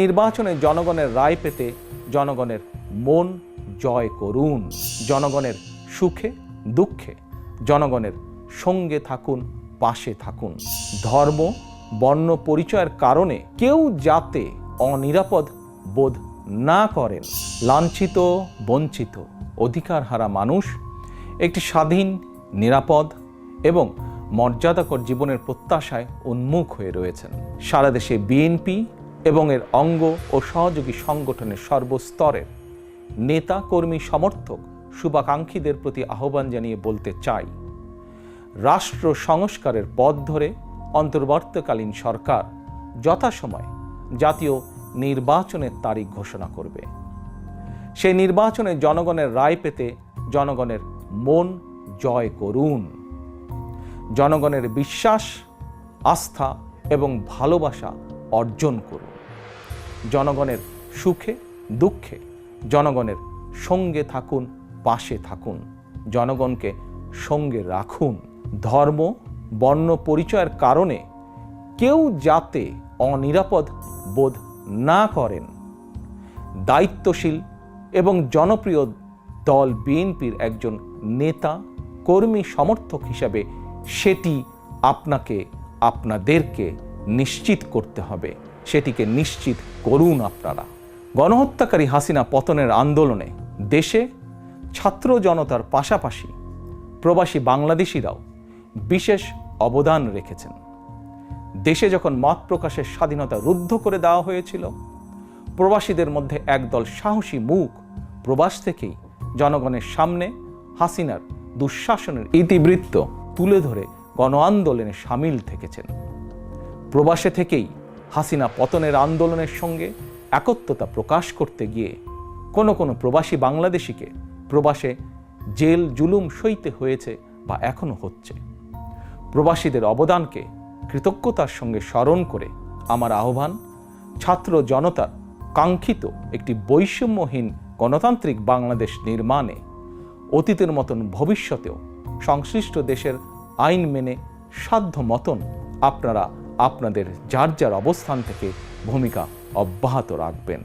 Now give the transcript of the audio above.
নির্বাচনে জনগণের রায় পেতে জনগণের মন জয় করুন। জনগণের সুখে, দুঃখে জনগণের সঙ্গে থাকুন, পাশে থাকুন। ধর্ম, বর্ণ পরিচয়ের কারণে কেউ যাতে অনিরাপদ বোধ না করেন। লাঞ্ছিত, বঞ্চিত অধিকার হারা মানুষ একটি স্বাধীন, নিরাপদ এবং মর্যাদাকর জীবনের প্রত্যাশায় উন্মুখ হয়ে রয়েছেন। সারা দেশে বিএনপি এবং এর অঙ্গ ও সহযোগী সংগঠনের সর্বস্তরের নেতা, কর্মী, সমর্থক শুভাকাঙ্ক্ষীদের প্রতি আহ্বান জানিয়ে বলতে চাই, রাষ্ট্র সংস্কারের পথ ধরে অন্তর্বর্তীকালীন সরকার যথাসময় জাতীয় নির্বাচনের তারিখ ঘোষণা করবে। সেই নির্বাচনে জনগণের রায় পেতে জনগণের মন জয় করুন। জনগণের বিশ্বাস, আস্থা এবং ভালোবাসা অর্জন করুন। জনগণের সুখে, দুঃখে, জনগণের সঙ্গে থাকুন, পাশে থাকুন। জনগণকে সঙ্গে রাখুন। ধর্ম, বর্ণ পরিচয়ের কারণে কেউ যাতে অনিরাপদ বোধ না করেন। দায়িত্বশীল এবং জনপ্রিয় দল বিএনপির একজন নেতা, কর্মী সমর্থক হিসাবে সেটি আপনাকে, আপনাদেরকে নিশ্চিত করতে হবে। সেটিকে নিশ্চিত করুন আপনারা। গণহত্যাকারী হাসিনা পতনের আন্দোলনে দেশে ছাত্র জনতার পাশাপাশি প্রবাসী বাংলাদেশিরাও বিশেষ অবদান রেখেছেন। দেশে যখন মত প্রকাশের স্বাধীনতা রুদ্ধ করে দেওয়া হয়েছিল, প্রবাসীদের মধ্যে একদল সাহসী মুখ প্রবাস থেকেই জনগণের সামনে হাসিনার দুঃশাসনের ইতিবৃত্ত তুলে ধরে গণ আন্দোলনে সামিল থেকেছেন। প্রবাসে থেকেই হাসিনা পতনের আন্দোলনের সঙ্গে একত্বতা প্রকাশ করতে গিয়ে কোনো কোনো প্রবাসী বাংলাদেশিকে প্রবাসে জেল জুলুম সইতে হয়েছে বা এখনও হচ্ছে। প্রবাসীদের অবদানকে কৃতজ্ঞতার সঙ্গে স্মরণ করে আমার আহ্বান, ছাত্র জনতার কাঙ্ক্ষিত একটি বৈষম্যহীন গণতান্ত্রিক বাংলাদেশ নির্মাণে অতীতের মতন ভবিষ্যতেও সংশ্লিষ্ট দেশের আইন মেনে সাধ্য মতন আপনারা আপনাদের যার যার অবস্থান থেকে ভূমিকা অব্যাহত রাখবেন।